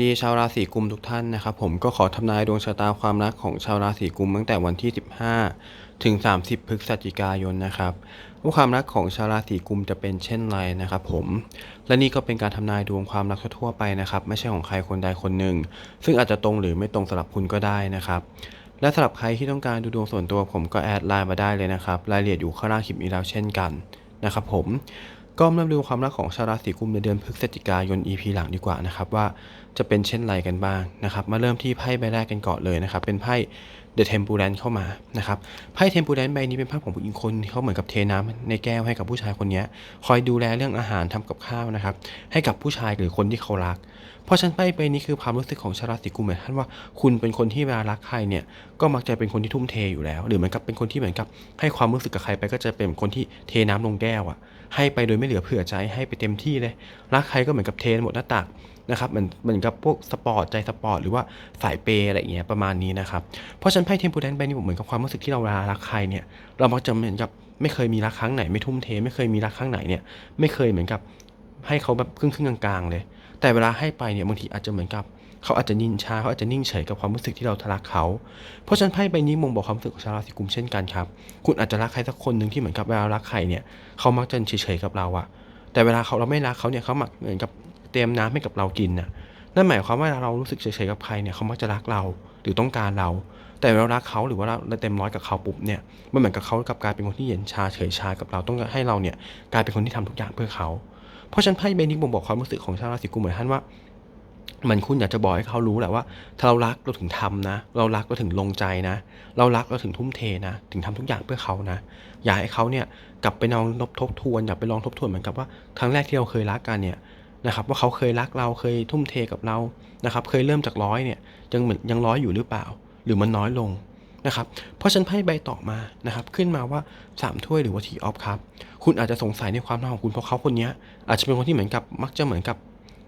ดีชาวราศีกุมทุกท่านนะครับ ผมก็ขอทำนายดวงชะตาความรักของชาวราศีกุมตั้งแต่วันที่ 15 ถึง 30 พฤศจิกายนนะครับว่าความรักของชาวราศีกุมจะเป็นเช่นไรนะครับ ผม และนี่ก็เป็นการทำนายดวงความรักทั่วไปนะครับ ไม่ใช่ของใครคนใดคนหนึ่ง ซึ่งอาจจะตรงหรือไม่ตรงสำหรับคุณก็ได้นะครับและสำหรับใครที่ต้องการดูดวงส่วนตัวผมก็แอดไลน์มาได้เลยนะครับรายละเอียดอยู่ข้างล่างคลิปนี้แล้วเช่นกันนะครับผม ก็มาดูความรักของชาวราศีกุมในเดือนพฤศจิกายน EP หลังดีกว่านะครับว่าจะเป็นเช่นไรกันบ้างนะครับ มาเริ่มที่ไพ่ใบแรกกันก่อนเลยนะครับ เป็นไพ่ The Temperance เข้ามานะครับไพ่ Temperance ใบนี้เป็นไพ่ของผู้หญิงคนเขาเหมือนกับเทน้ำในแก้วให้กับผู้ชายคนนี้คอยดูแลเรื่องอาหารทำกับข้าวนะครับ ให้กับผู้ชายหรือคนที่เขารัก เพราะฉันไพ่ใบนี้คือความรู้สึกของชาวราศีกุมเหมือนท่านว่าคุณเป็นคนที่เวลารักใครเนี่ยก็มักจะเป็นคนที่ทุ่มเทอยู่แล้ว หรือเหมือนกับเป็นคนที่เหมือนกับให้ความรู้สึกกับใครไปก็จะเป็นคนที่เทน้ำลงแก้วอะ ให้ไปโดยไม่เหลือเผื่อใจให้ไปเต็มที่เลย รักใครก็เหมือนกับเทนหมดหน้าตักนะครับเหมือนเหมือนกับพวกสปอร์ตใจสปอร์ตหรือว่าสายเปย์อะไรเงี้ยประมาณนี้นะครับ เพราะฉันไพ่เทมปูแดนใบนี้ผมเหมือนกับความรู้สึกที่เราลารักใครเนี่ยเรามักจะเหมือนกับไม่เคยมีรักครั้งไหนไม่ทุ่มเท ไม่เคยมีรักครั้งไหนเนี่ยไม่เคยเหมือนกับให้เขาแบบครึ่งครึ่งๆกลางๆเลย แต่เวลาให้ไปเนี่ยบางทีอาจจะเหมือนกับ เขาอาจจะนินชาเขาอาจจะนิ่งเฉยกับความรู้สึกที่เราทะลักเขา เพราะฉะนั้นไพ่ใบนี้มงบอกความรู้สึกของชาวราศีกุมเช่นกันครับ คุณอาจจะรักใครสักคนหนึ่งที่เหมือนกับเวลารักใครเนี่ยเขามักจะเฉยๆกับเราอะแต่เวลาเขาเราไม่รักเขาเนี่ยเขามักเหมือนกับเตรียมน้ำให้กับเรากินน่ะนั่นหมายความว่าเรารู้สึกเฉยๆกับใครเนี่ยเขามักจะรักเราหรือต้องการเรา แต่เรารักเขาหรือว่าเราเต็มร้อยกับเขาปุ๊บเนี่ยมันเหมือนกับเขากับกลายเป็นคนที่เย็นชาเฉยชากับเราต้องให้เราเนี่ยกลายเป็นคนที่ทำทุกอย่างเพื่อเขา เพราะฉะนั้นไพ่ใบนี้บ่งบอกความรู้สึกของชาวราศีกุมเหมือนท่านว่า มันคุณอยากจะบอกให้เขารู้แหละว่า ถ้าเรารักเราถึงทำนะ เรารักเราถึงลงใจนะ เรารักเราถึงทุ่มเทนะ ถึงทำทุกอย่างเพื่อเขานะ อยากให้เขาเนี่ยกลับไปลองทบทวน อยากไปลองทบทวนเหมือนกับว่าครั้งแรกที่เราเคยรักกันเนี่ยนะครับว่าเขาเคยรักเราเคยทุ่มเทกับเรานะครับ เคยเริ่มจากร้อยเนี่ยยังเหมือนยังร้อยอยู่หรือเปล่า หรือมันน้อยลงนะครับ เพราะฉันไพ่ใบต่อมานะครับ ขึ้นมาว่าสามถ้วยหรือว่าทีออฟครับ คุณอาจจะสงสัยในความรักของคุณเพราะเขาคนนี้อาจจะเป็นคนที่เหมือนกับมักจะเหมือนกับ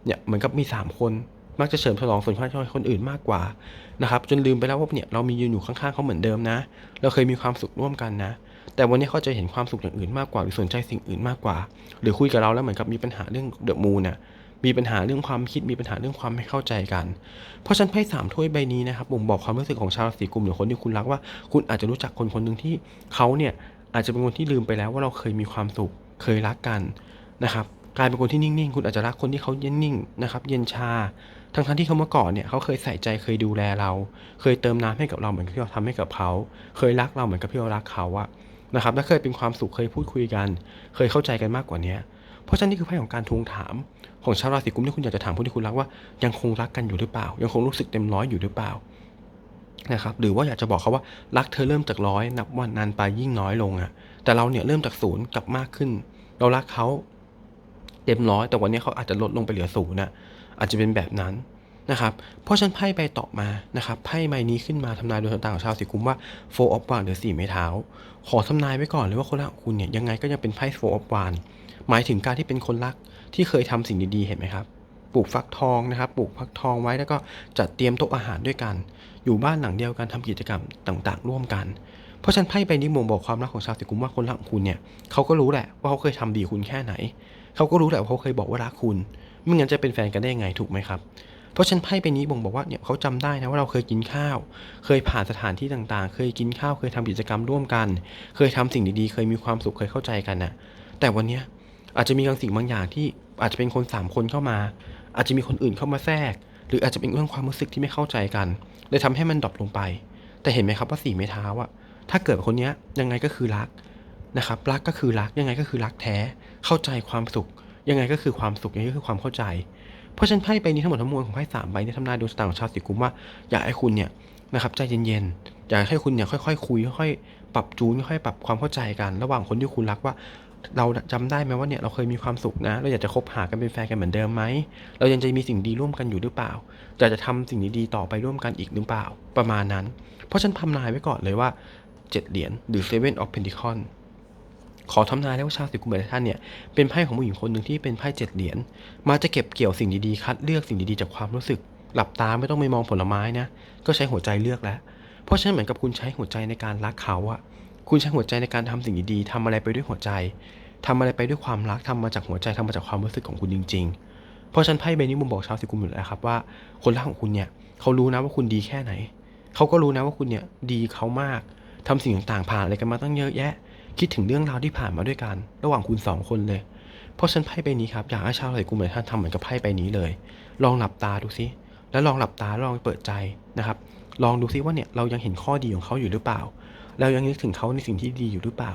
เนี่ยเหมือนกับมีสามคนมักจะเฉลิมฉลองส่วนความชอบคนอื่นมากกว่านะครับจนลืมไปแล้วว่าเนี่ยเรามียืนอยู่ข้างๆเขาเหมือนเดิมนะ เราเคยมีความสุขร่วมกันนะ แต่วันนี้เขาจะเห็นความสุขอย่างอื่นมากกว่าหรือสนใจสิ่งอื่นมากกว่า หรือคุยกับเราแล้วเหมือนกับมีปัญหาเรื่องเดอะมูนน่ะมีปัญหาเรื่องความคิดมีปัญหาเรื่องความไม่เข้าใจกัน เพราะฉันไพ่สามถ้วยใบนี้นะครับบ่งบอกความรู้สึกของชาวราศีกุมหรือคนที่คุณรักว่า คุณอาจจะรู้จักคนคนหนึ่งที่เขาเนี่ยอาจจะเป็นคนที่ลืมไปแล้วว่าเราเคยมีความสุขเคยรักกันนะครับ กลายเป็นคนที่นิ่งๆ คุณอาจจะรักคนที่เขาเย็นนิ่งนะครับ เย็นชา ทั้งทั้งๆที่เขาเมื่อก่อนเนี่ยเขาเคยใส่ใจเคยดูแลเรา เคยเติมน้ำให้กับเราเหมือนกับที่เราทำให้กับเขา เคยรักเราเหมือนกับที่เรารักเขาอะนะครับและเคยเป็นความสุขเคยพูดคุยกัน เคยเข้าใจกันมากกว่านี้เพราะฉะนั้นนี่คือไพ่ของการทวงถาม ของชาวราศีกุมที่คุณอยากจะถามผู้ที่คุณรักว่า ยังคงรักกันอยู่หรือเปล่า ยังคงรู้สึกเต็มร้อยอยู่หรือเปล่านะครับหรือว่าอยากจะบอกเขาว่ารักเธอเริ่มจากร้อยนับวันนานไปยิ่งน้อยลงอะแต่เราเนี่ยเริ่มจากศูนย์กลับมากขึ้น เรารักเขา เต็มร้อยแต่วันนี้เขาอาจจะลดลงไปเหลือศูนย์นะอาจจะเป็นแบบนั้นนะครับเพราะฉันไพ่ใบต่อมานะครับไพ่ใบนี้ขึ้นมาทำนายดวงชะตาของชาวราศีกุมว่า four of wands หรือสี่ไม้เท้า ขอทำนายไว้ก่อนเลยว่าคนรักคุณเนี่ยยังไงก็ยังเป็นไพ่ four of wands หมายถึงการที่เป็นคนรักที่เคยทำสิ่งดีๆเห็นไหมครับปลูกฟักทองนะครับปลูกฟักทองไว้แล้วก็จัดเตรียมโต๊ะอาหารด้วยกัน อยู่บ้านหลังเดียวกันทำกิจกรรมต่างๆ ร่วมกัน เพราะฉันไพ่ใบนี้บ่งบอกความรักของชาวราศีกุมว่าคนรักของคุณเนี่ยเขาก็รู้แหละว่าเขาเคยทำดีคุณแค่ไหน เขาก็รู้แหละว่าเขาเคยบอกว่ารักคุณไม่งั้นจะเป็นแฟนกันได้ยังไงถูกไหมครับเพราะฉันไพ่ใบนี้บ่งบอกว่าเนี่ยเขาจำได้นะว่าเราเคยกินข้าว เคยผ่านสถานที่ต่างๆ เคยกินข้าวเคยทำกิจกรรมร่วมกัน เคยทำสิ่งดีๆ เคยมีความสุขเคยเข้าใจกันน่ะแต่วันเนี้ยอาจจะมีบางสิ่งบางอย่างที่อาจจะเป็นคนสามคนเข้ามา อาจจะมีคนอื่นเข้ามาแทรก หรืออาจจะเป็นเรื่องความรู้สึกที่ไม่เข้าใจกันเลยทำให้มันดรอปลงไป แต่เห็นไหมครับว่าสี่ไม้เท้าอะถ้าเกิดคนเนี้ยยังไงก็คือรัก นะครับรักก็คือรักยังไงก็คือรักแท้เข้าใจความสุข ยังไงก็คือความสุขยังไงก็คือความเข้าใจ เพราะฉะนันไพ่ใบนี้ทั้งหมดทั้งมวลของไพ่สามใบที่ทำนายดวงชะตาของชาวสีกุมว่าอยากให้คุณเนี่ยนะครับใจเย็นๆอยากให้คุณเนี่ยค่อยๆคุยค่อยๆปรับจูนค่อยๆปรับความเข้าใจกัน ระหว่างคนที่คุณรักว่าเราจำได้ไหมว่าเนี่ยเราเคยมีความสุขนะ เราอยากจะคบหากันเป็นแฟนกันเหมือนเดิมไหมเรายังจะมีสิ่งดีร่วมกันอยู่หรือเปล่าอยากจะทำสิ่งดีๆต่อไปร่วมกันอีกหรือเปล่า ประมาณนั้น เพราะฉันทำนายไว้ก่อนเลยว่าเจ็ดเหรียญหรือ Seven of Pentacles ขอทำนายได้ว่าชาวสิกุมหลายท่านเนี่ยเป็นไพ่ของผู้หญิงคนหนึ่งที่เป็นไพ่เจ็ดเหรียญมาจะเก็บเกี่ยวสิ่งดีๆคัดเลือกสิ่งดีๆจากความรู้สึก หลับตาไม่ต้องไปมองผลไม้นะก็ใช้หัวใจเลือกแล้ว เพราะฉะนั้นเหมือนกับคุณใช้หัวใจในการรักเขาอะคุณใช้หัวใจในการทำสิ่งดีๆทำอะไรไปด้วยหัวใจทำอะไรไปด้วยความรักทำมาจากหัวใจทำมาจากความรู้สึกของคุณจริง ๆ เพราะฉะนันไพ่ใบนี้มุมบอกชาวสิกุมอยู่แล้วครับว่าคนรักของคุณเนี่ยเขารู้นะว่าคุณดีแค่ไหนเขาก็รู้นะว่าคุณเนี่ยดีเขามากทำสิ่งต่างๆผ่านอะไรกันมาตั้งเยอะแยะ คิดถึงเรื่องราวที่ผ่านมาด้วยกัน ระหว่างคุณสองคนเลย เพราะฉันไพ่ใบนี้ครับอยากให้ชาวราศีกุมหลายท่านทำเหมือนกับไพ่ใบนี้เลย ลองหลับตาดูซิแล้วลองหลับตาแล้วลองเปิดใจนะครับ ลองดูซิว่าเนี่ยเรายังเห็นข้อดีของเขาอยู่หรือเปล่า เรายังนึกถึงเขาในสิ่งที่ดีอยู่หรือเปล่า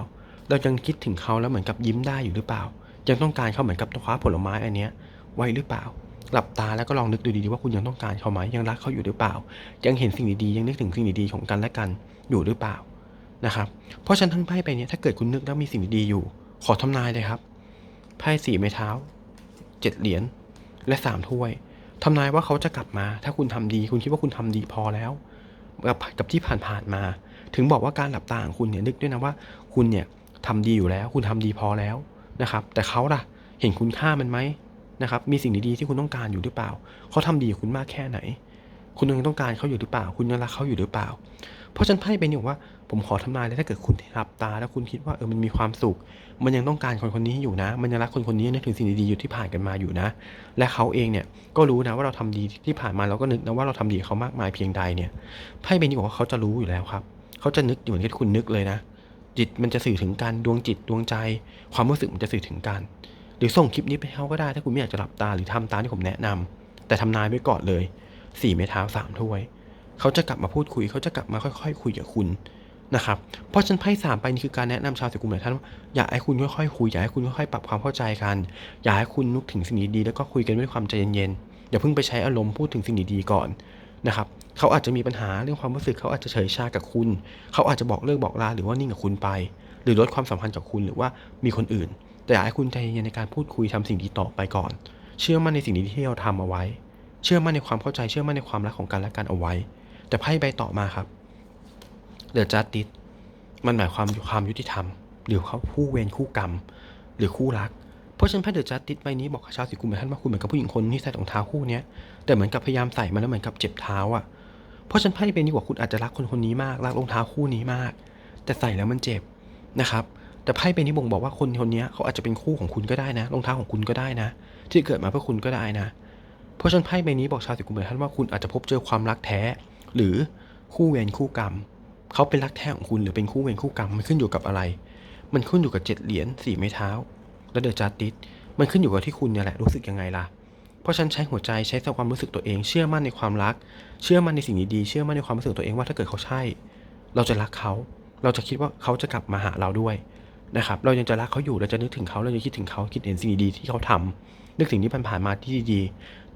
เรายังคิดถึงเขาแล้วเหมือนกับยิ้มได้อยู่หรือเปล่า ยังต้องการเขาเหมือนกับคว้าผลไม้อันเนี้ยไว้หรือเปล่า หลับตาแล้วก็ลองนึกดูดีๆว่าคุณยังต้องการเขาไหมยังรักเขาอยู่หรือเปล่า ยังเห็นสิ่งดีๆยังนึกถึงสิ่งดีๆของกันและกันอยู่หรือเปล่า นะครับ เพราะฉะนันทั้งไพ่ไปเนี้ยถ้าเกิดคุณนึกแล้วมีสิ่งดีๆอยู่ ขอทำนายเลยครับไพ่สี่ไม้เท้าเจ็ดเหรียญและสามถ้วยทำนายว่าเขาจะกลับมา ถ้าคุณทำดี คุณคิดว่าคุณทำดีพอแล้ว กับกับที่ผ่านๆมา ถึงบอกว่าการหลับตาของคุณเนี่ยนึกด้วยนะว่า คุณเนี่ยทำดีอยู่แล้ว คุณทำดีพอแล้วนะครับ แต่เขาล่ะเห็นคุณค่ามันไหมนะครับ มีสิ่งดีๆที่คุณต้องการอยู่หรือเปล่าเขาทำดีกับคุณมากแค่ไหน คุณยังต้องการเขาอยู่หรือเปล่า คุณยังรักเขาอยู่หรือเปล่า เพราะฉันไพ่เป็นอย่างว่าผมขอทำนายเลยถ้าเกิดคุณหลับตา แล้วคุณคิดว่าเออมันมีความสุข มันยังต้องการคนคนนี้อยู่นะ มันยังรักคนคนนี้นึกถึงสิ่งดีๆอยู่ที่ผ่านกันมาอยู่นะ และเขาเองเนี่ยก็รู้นะว่าเราทำดีที่ผ่านมาเราก็นึกนะว่าเราทำดีเขามากมายเพียงใดเนี่ยไพ่ใบนี้บอกว่าเขาจะรู้อยู่แล้วครับ เขาจะนึกเหมือนที่คุณนึกเลยนะ จิตมันจะสื่อถึงกันดวงจิตดวงใจ ความรู้สึกมันจะสื่อถึงกันหรือส่งคลิปนี้ไปให้เขาก็ได้ถ้าคุณไม่อยากจะหลับตาหรือทำตามที่ผมแนะนำแต่ทำนายไว้ก่อนเลย สี่เมท้าสามถ้วย เขาจะกลับมาพูดคุย เขาจะกลับมาค่อยๆคุยกับคุณนะครับ เพราะฉะนันไพ่สามไปนี่คือการแนะนำชาวสิกุมหลายท่านว่าอยากให้คุณค่อยๆคุยอยากให้คุณค่อยๆปรับความเข้าใจกัน อยากให้คุณนึกถึงสิ่งดีๆแล้วก็คุยกันด้วยความใจเย็นๆอย่าเพิ่งไปใช้อารมณ์พูดถึงสิ่งดีๆก่อนนะครับเขาอาจจะมีปัญหาเรื่องความรู้สึกเขาอาจจะเฉยชากับคุณ เขาอาจจะบอกเลิกบอกลาหรือว่านิ่งกับคุณไป หรือลดความสัมพันธ์จากคุณหรือว่ามีคนอื่น แต่อยากให้คุณใจเย็นในการพูดคุยทำสิ่งดีต่อไปก่อน เชื่อมั่นในสิ่งดีที่เราทำเอาไว้ เชื่อมั่นในความเข้าใจเชื่อมั่นในความรักของกันและกันเอาไว้ แต่ไพ่ใบต่อมาครับเดือะจัสติสมันหมายความความยุติธรรม หรือเขาคู่เวรคู่กรรม หรือคู่รัก เพราะฉะนั้นไพ่เดือะจัสติสใบนี้บอกชาวสิกุมหลายท่านว่าคุณเหมือนกับผู้หญิงคนที่ใส่รองเท้าคู่นี้แต่เหมือนกับพยายามใส่มันแล้วเหมือนกับเจ็บเท้าอะเพราะฉะนันไพ่ใบนี้บอกคุณอาจจะรักคนคนนี้มากรักรองเท้าคู่นี้มาก แต่ใส่แล้วมันเจ็บนะครับแต่ไพ่ใบนี้บ่งบอกว่าคนคนนี้เขาอาจจะเป็นคู่ของคุณก็ได้นะรองเท้าของคุณก็ได้นะ ที่เกิดมาเพื่อคุณก็ได้นะ เพราะฉะนั้นไพ่ใบนี้บอกชาวสิกุมหลายท่านว่าคุณอาจจะพบเจอความรักแท้ หรือคู่เวรคู่กรรมเขาเป็นรักแท้ของคุณหรือเป็นคู่เวรคู่กรรมมันขึ้นอยู่กับอะไร มันขึ้นอยู่กับเจ็ดเหรียญสี่ไม้เท้า และเดอะจัสติสมันขึ้นอยู่กับที่คุณเนี่ยแหละรู้สึกยังไงล่ะเพราะฉันใช้หัวใจใช้ความรู้สึกตัวเองเชื่อมั่นในความรัก เชื่อมั่นในสิ่งดีๆเชื่อมั่นในความรู้สึกตัวเองว่าถ้าเกิดเขาใช่ เราจะรักเขาเราจะคิดว่าเขาจะกลับมาหาเราด้วยนะครับเรายังจะรักเขาอยู่เราจะนึกถึงเขาเราจะคิดถึงเขาคิดเห็นสิ่งดีๆที่เขาทำนึกถึงที่ผ่านๆมาที่ดี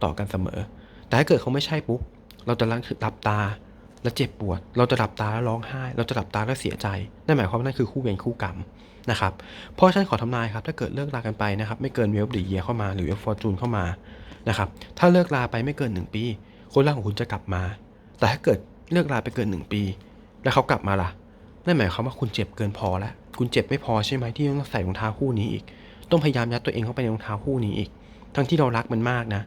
ต่อกันเสมอ แต่ถ้าเกิดเขาไม่ใช่ปุ๊บเราจะหลับตาแล้วเจ็บปวด เราจะหลับตาแล้วร้องไห้ เราจะหลับตาแล้วเสียใจ นั่นหมายความว่านั่นคือคู่เวรคู่กรรมนะครับ เพราะฉะนันขอทำนายครับ ถ้าเกิดเลิกรากันไปนะครับ ไม่เกินเวลดีเยียเข้ามาหรือเวลฟอร์จูนเข้ามานะครับ ถ้าเลิกลาไปไม่เกิน 1 ปี คนรักของคุณจะกลับมา แต่ถ้าเกิดเลิกลาไปเกิน 1 ปี แล้วเขากลับมาล่ะ นั่นหมายความว่าคุณเจ็บเกินพอแล้ว คุณเจ็บไม่พอใช่ไหมที่ต้องใส่รองเท้าคู่นี้อีก ต้องพยายามยัดตัวเองเข้าไปในรองเท้าคู่นี้อีก ทั้งที่เรารักมันมากนะ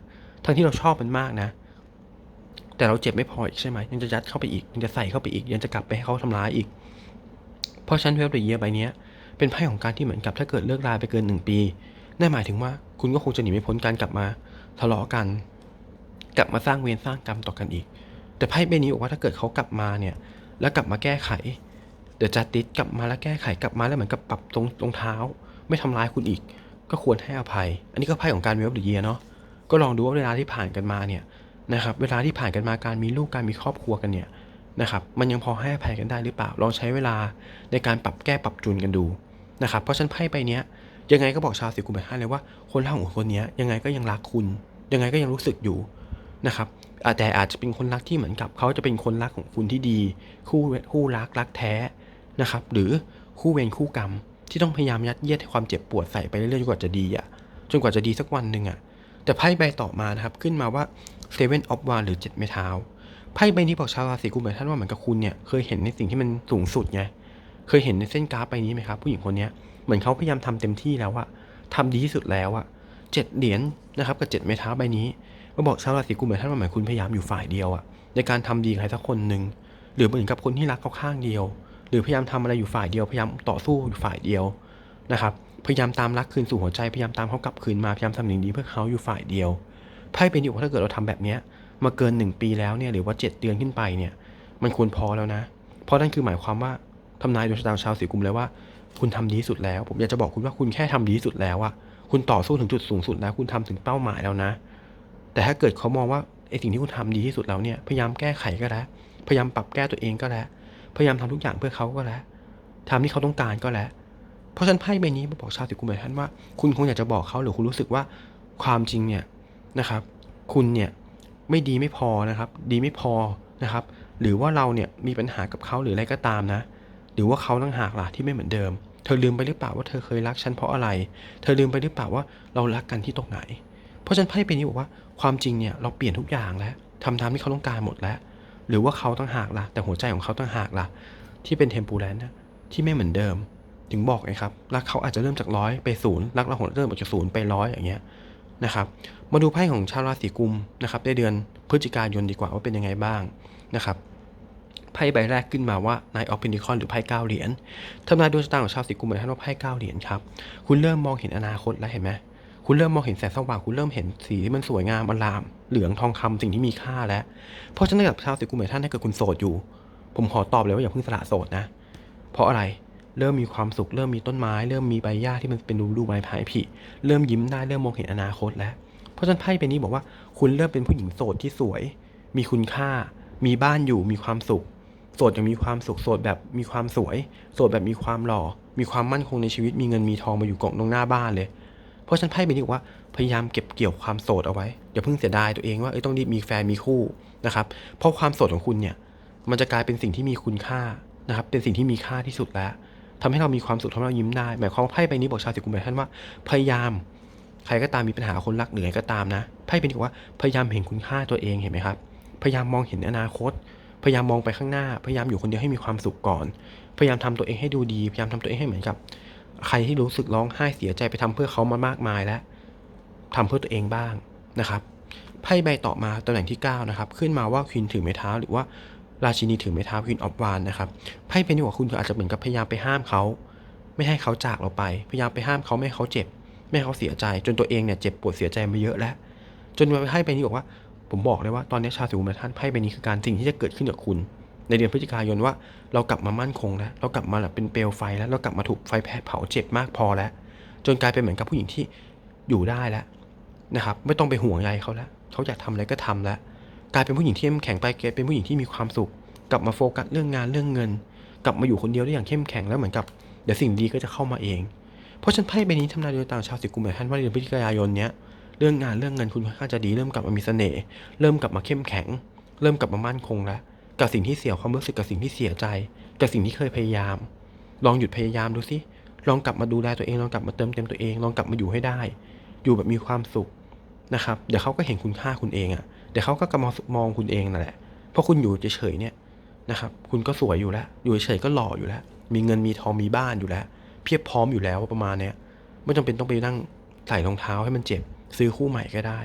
ทั้งที่เราชอบมันมากนะ แต่เราเจ็บไม่พออีกใช่ไหมยังจะยัดเข้าไปอีกยังจะใส่เข้าไปอีกยังจะกลับไปให้เขาทำร้ายอีก เพราะชั้นเวลเยียใบเนี้ยเป็นไพ่ของการที่เหมือนกับถ้าเกิดเลิกลาไปเกินหนึ่งปีนั่นหมายถึงว่าคุณก็คงจะหนีไม่พ้นการกลับมาทะเลาะกัน กลับมาสร้างเวรสร้างกรรมต่อกันอีก แต่ไพ่ใบนี้บอกว่าถ้าเกิดเขากลับมาเนี่ย แล้วกลับมาแก้ไขเดี๋ยวจะติดกลับมาแล้วแก้ไขกลับมาแล้วเหมือนกับปรับตรงตรงเท้า ไม่ทำร้ายคุณอีก ก็ควรให้อภัย อันนี้ก็ไพ่ของการเวลเดียเนาะ ก็ลองดูว่าเวลาที่ผ่านกันมาเนี่ยนะครับเวลาที่ผ่านกันมาการมีลูกการมีครอบครัวกันเนี่ยนะครับมันยังพอให้อภัยกันได้หรือเปล่า ลองใช้เวลาในการปรับแก้ปรับจูนกันดูนะครับเพราะฉันไพ่ใบเนี้ยยังไงก็บอกชาวสิกุมแปดห้าเลยว่าคนรักของคนนี้ยังไงก็ยังรักคุณ ยังไงก็ยังรู้สึกอยู่นะครับแต่อาจจะเป็นคนรักที่เหมือนกับเขาจะเป็นคนรักของคุณที่ดี คู่คู่รักรักแท้นะครับหรือคู่เวรคู่กรรมที่ต้องพยายามยัดเยียดให้ความเจ็บปวดใส่ไปเรื่อยๆจนกว่าจะดีอะจนกว่าจะดีสักวันหนึ่งอะ แต่ไพ่ใบต่อมานะครับ ขึ้นมาว่า Seven of w a n d หรือเจ็ดไม้เท้าไพ่ใบนี้บอกชาวราศีกุมแปดท่านว่าเหมือนกับคุณเนี่ยเคยเห็นในสิ่งที่มันสูงสุดไงเคยเห็นในเส้นกราฟใบนี้ไหมครับ ผู้หญิงคนนี้เหมือนเขาพยายามทำเต็มที่แล้วอะทำดีที่สุดแล้วอะเจ็ดเหรียญนะครับกับเจ็ดไม้เท้าใบนี้ก็บอกชาวราศีกุมเหมือนท่านว่าเหมายคุณพยายามอยู่ฝ่ายเดียวอะในการทำดีกับใครสักคนหนึ่งหรือเหมือนกับคนที่รักเขาข้างเดียว หรือพยายามทำอะไรอยู่ฝ่ายเดียวพยายามต่อสู้อยู่ฝ่ายเดียวนะครับ พยายามตามรักคืนสู่หัวใจพยายามตามเขากลับคืนมาพยายามทำสิ่งดีเพื่อเขาอยู่ฝ่ายเดียวไพ่เป็นอยู่ว่าถ้าเกิดเราทำแบบเนี้ยมาเกินหนึ่งปีแล้วเนี่ยหรือว่าเจ็ดเดือนขึ้นไปเนี่ยมันควรพอแล้วนะ เพราะนั่นคือหมายความว่าทำนายดวงชะตาชาวสีกุมเลยว่า คุณทำดีสุดแล้ว ผมอยากจะบอกคุณว่าคุณแค่ทำดีสุดแล้วอะคุณต่อสู้ถึงจุดสูงสุดแล้วคุณทำถึงเป้าหมายแล้วนะ แต่ถ้าเกิดเขามองว่าไอ้สิ่งที่คุณทำดีที่สุดแล้วเนี่ยพยายามแก้ไขก็แล้วพยายามปรับแก้ตัวเองก็แล้วพยายามทำทุกอย่างเพื่อเขาก็แล้วทำที่เขาต้องการก็แล้ว เพราะฉะนั้นไพ่ใบนี้มาบอกชาวสีกุมหลายท่านว่า คุณคงอยากจะบอกเขาหรือคุณรู้สึกว่าความจริงเนี่ยนะครับ คุณเนี่ยไม่ดีไม่พอนะครับ ดีไม่พอนะครับ หรือว่าเราเนี่ยมีปัญหากับเขาหรืออะไรก็ตามนะ หรือว่าเขาตั้งหากล่ะที่ไม่เหมือนเดิม เธอลืมไปหรือเปล่าว่าเธอเคยรักฉันเพราะอะไร เธอลืมไปหรือเปล่าว่าเรารักกันที่ตรงไหน เพราะฉะนั้นไพ่ใบนี้บอกว่าความจริงเนี่ยเราเปลี่ยนทุกอย่างแล้วทำตามที่เขาต้องการหมดแล้ว หรือว่าเขาตั้งหากล่ะ แต่หัวใจของเขาตั้งหากล่ะ ที่เป็นเทมปูแลนนะที่ไม่เหมือนเดิม ถึงบอกไงครับรักเขาอาจจะเริ่มจากร้อยไปศูนย์รักเราของเริ่มจากศูนย์ไปร้อยอย่างเงี้ยนะครับมาดูไพ่ของชาวราศีกุมนะครับในเดือนพฤศจิกายนดีกว่าว่าเป็นยังไงบ้างนะครับไพ่ใบแรกขึ้นมาว่า Nine of Pentacles หรือไพ่เก้าเหรียญทำนายดวงชะตาของชาวราศีกุมเหมายท่านว่าไพ่เก้าเหรียญครับ คุณเริ่มมองเห็นอนาคตแล้วเห็นไหมคุณเริ่มมองเห็นแสงสว่าง คุณเริ่มเห็นสีที่มันสวยงามอลาม เหลืองทองคำสิ่งที่มีค่าแล้ว เพราะฉะนั้นกับชาวราศีกุมเหมายท่านถ้าเกิดคุณโสดอยู่ ผมขอตอบเลยว่าอย่าเพิ่งสละโสดนะ เพราะอะไร เริ่มมีความสุข เริ่มมีต้นไม้ เริ่มมีใบหญ้าที่มันเป็นรูรูใบพายผลิเริ่มยิ้มได้เริ่มมองเห็นอนาคตแล้ว เพราะฉะนั้นไพ่เป็นนี้บอกว่าคุณเริ่มเป็นผู้หญิงโสดที่สวย มีคุณค่า มีบ้านอยู่มีความสุขโสดอย่างมีความสุขโสดแบบมีความสวยโสดแบบมีความหล่อ มีความมั่นคงในชีวิตมีเงินมีทองมาอยู่กล่องตรงหน้าบ้านเลย เพราะฉะนั้นไพ่เป็นนี้บอกว่าพยายามเก็บเกี่ยวความโสดเอาไว้อย่าเพิ่งเสียดายตัวเองว่าเอ้ยต้องรีบมีแฟนมีคู่นะครับเพราะความโสดของคุณเนี่ยมันจะกลายเป็นสิ่งที่มีคุณค่านะครับเป็นสิ่งที่มีค่าที่สุดแล้ว ทำให้เรามีความสุขทำให้เรายิ้มได้ หมายความว่าไพ่ใบนี้บอกชาวสิกุมหลายท่านว่า พยายาม ใครก็ตามมีปัญหาคนรักเหรืออะไรก็ตามนะ ไพ่เป็นบอกว่าพยายามเห็นคุณค่าตัวเองเห็นไหมครับ พยายามมองเห็นอนาคต พยายามมองไปข้างหน้า พยายามอยู่คนเดียวให้มีความสุขก่อน พยายามทำตัวเองให้ดูดี พยายามทำตัวเองให้เหมือนกับ ใครที่รู้สึกร้องไห้เสียใจไปทำเพื่อเขามามากมายแล้วทำเพื่อตัวเองบ้างนะครับไพ่ใบต่อมาตำแหน่งที่ 9 นะครับ ขึ้นมาว่าควีนถือไม้เท้าหรือว่า ราชินีถือไม้เท้าควีนออฟวานนะครับไพ่เป็นที่ว่าคุณอาจจะเหมือนกับพยายามไปห้ามเขาไม่ให้เขาจากเราไป พยายามไปห้ามเขาไม่ให้เขาเจ็บ ไม่ให้เขาเสียใจ จนตัวเองเนี่ยเจ็บปวดเสียใจมาเยอะแล้ว จนมาไพ่ใบนี้บอกว่า ผมบอกเลยว่าตอนนี้ชาวสิวมาท่านไพ่ใบนี้คือการสิ่งที่จะเกิดขึ้นกับคุณ ในเดือนพฤศจิกายนว่าเรากลับมามั่นคงแล้วเรากลับมาแบบเป็นเปลวไฟแล้วเรากลับมาถูกไฟแผดเผาเจ็บมากพอแล้ว จนกลายเป็นเหมือนกับผู้หญิงที่อยู่ได้แล้วนะครับ ไม่ต้องไปห่วงใยเขาแล้วเขาอยากทำอะไรก็ทำแล้ว กลายเป็นผู้หญิงที่เข้มแข็งไปกลายเป็นผู้หญิงที่มีความสุข กลับมาโฟกัสเรื่องงานเรื่องเงิน กลับมาอยู่คนเดียวได้อย่างเข้มแข็งแล้วเหมือนกับเดี๋ยวสิ่งดีก็จะเข้ามาเอง เพราะฉะนันไพ่ใบนี้ทำนายโดยตาชาวสิกุมหลายท่านว่าเดือนพฤศจิกายนเนี้ยเรื่องงานเรื่องเงินคุณค่อนข้างจะดีเริ่มกลับมามีเสน่ห์เริ่มกลับมาเข้มแข็ง เริ่มกลับมามั่นคงแล้วกับสิ่งที่เสียความรู้สึกกับสิ่งที่เสียใจ กับสิ่งที่เคยพยายาม ลองหยุดพยายามดูสิลองกลับมาดูแลตัวเองลองกลับมาเติมเต็มตัวเองลองกลับมาอยู่ให้ได้ อยู่แบบมีความสุขนะครับเดี๋ยวเขาก็เห็นคุณค่าคุณเองอะ่ะ เดี๋ยวเขาก็กำลับมองคุณเองนั่นแหละ เพราะคุณอยู่เฉยๆเนี่ยนะครับ คุณก็สวยอยู่แล้ว อยู่เฉยๆก็หล่ออยู่แล้ว มีเงินมีทองมีบ้านอยู่แล้ว เพียบพร้อมอยู่แล้วประมาณเนี้ย ไม่จำเป็นต้องไปนั่งใส่รองเท้าให้มันเจ็บ ซื้อคู่ใหม่ก็ได้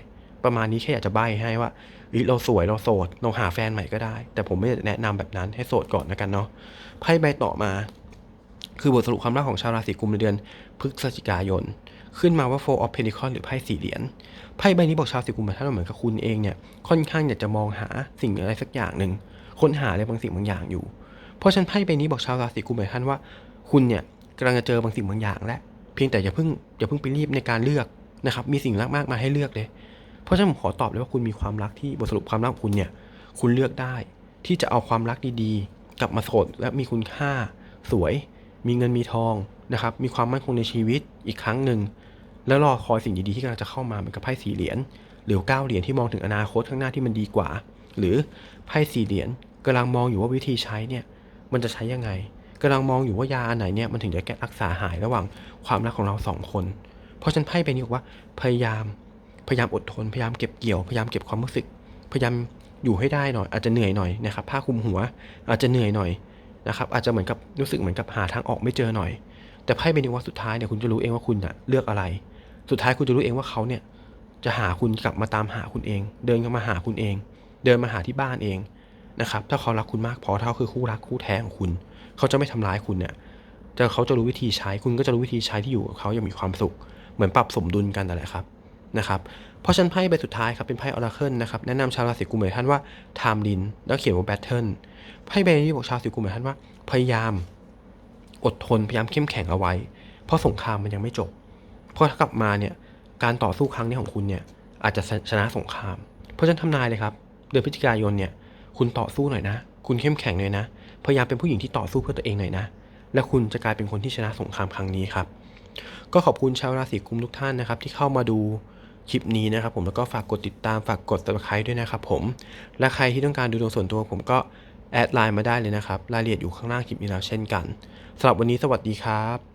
ประมาณนี้แค่อยากจะใบ้ให้ว่าเฮ้ยเราสวยเราโสด เราหาแฟนใหม่ก็ได้ แต่ผมไม่แนะนำแบบนั้นให้โสดก่อนนะกันเนาะ ไพ่ใบต่อมา คือบทสรุปความรักของชาวราศีกุมในเดือนพฤศจิกายน ขึ้นมาว่า Four of Pentacles หรือไพ่สี่เหรียญไพ่ใบนี้บอกชาวราศีกุมท่านเหมือนกับคุณเองเนี่ยค่อนข้างอยากจะมองหาสิ่งอะไรสักอย่างหนึ่งค้นหาอะไรบางสิ่งบางอย่างอยู่ เพราะฉะนั้นไพ่ใบนี้บอกชาวราศีกุมหมาท่านว่า คุณเนี่ยกำลังจะเจอบางสิ่งบางอย่างและเพียงแต่อย่าเพิ่งอย่าเพิ่งไปรีบในการเลือกนะครับมีสิ่งรักมากมาให้เลือกเลย เพราะฉะนั้นผมขอตอบเลยว่าคุณมีความรักที่บทสรุปความรักของคุณเนี่ยคุณเลือกได้ที่จะเอาความรักดีๆ กลับมาสดและมีคุณค่า สวย มีเงินมีทองนะครับมีความมั่นคงในชีวิตอีกครั้งหนึ่ง แล้วรอคอยสิ่งดีๆที่กำลังจะเข้ามาเหมือนกับไพ่สี่เหรียญหรือเก้าเหรียญที่มองถึงอนาคตข้างหน้าที่มันดีกว่า หรือไพ่สี่เหรียญกำลังมองอยู่ว่าวิธีใช้เนี่ยมันจะใช้ยังไงกำลังมองอยู่ว่ายาอันไหนเนี่ยมันถึงจะแก้รักษาหายระหว่างความรักของเราสองคน เพราะฉันไพ่ใบนี้บอกว่าพยายามพยายามอดทนพยายามเก็บเกี่ยวพยายามเก็บความรู้สึก พยายามอยู่ให้ได้หน่อยอาจจะเหนื่อยหน่อยนะครับผ้าคลุมหัว อาจจะเหนื่อยหน่อยนะครับอาจจะเหมือนกับรู้สึกเหมือนกับหาทางออกไม่เจอหน่อย แต่ไพ่ใบนี้ว่าสุดท้ายเนี่ยคุณจะรู้เองว่าคุณอะเลือกอะไร สุดท้ายคุณจะรู้เองว่าเขาเนี่ยจะหาคุณกลับมาตามหาคุณเอง เดินกลับมาหาคุณเอง เดินมาหาที่บ้านเองนะครับ ถ้าเขารักคุณมากพอเท่าคือคู่รักคู่แท้ของคุณ เขาจะไม่ทำร้ายคุณเนี่ยจะเขาจะรู้วิธีใช้คุณก็จะรู้วิธีใช้ที่อยู่กับเขาอย่างมีความสุข เหมือนปรับสมดุลกันนั่แหละครับนะครับ เพราะฉะนันไพ่ใบสุดท้ายครับเป็นไพ่ออราเคิลนะครับแนะนำชาวราศีกุมหลายท่านว่า time ลินแล้วเขียนว่าแบทเทิลไพ่ใบนี้บอกชาวราศีกุมหลายท่านว่า พยายาม อดทนพยายามเข้มแข็งเอาไว้ เพราะสงครามมันยังไม่จบ เพราะกลับมาเนี่ยการต่อสู้ครั้งนี้ของคุณเนี่ยอาจจะชนะสงคราม เพราะฉะนั้นทำนายเลยครับเดือนพฤศจิกายนเนี่ยคุณต่อสู้หน่อยนะ คุณเข้มแข็งหน่อยนะ พยายามเป็นผู้หญิงที่ต่อสู้เพื่อตัวเองหน่อยนะ และคุณจะกลายเป็นคนที่ชนะสงครามครั้งนี้ครับ ก็ขอบคุณชาวราศีกุมทุกท่านนะครับ ที่เข้ามาดูคลิปนี้นะครับผมแล้วก็ฝากกดติดตามฝากกด subscribe ด้วยนะครับผมและใครที่ต้องการดูดวงส่วนตัวผมก็แอดไลน์มาได้เลยนะครับรายละเอียดอยู่ข้างล่างคลิปนี้แล้วเช่นกันสำหรับวันนี้สวัสดีครับ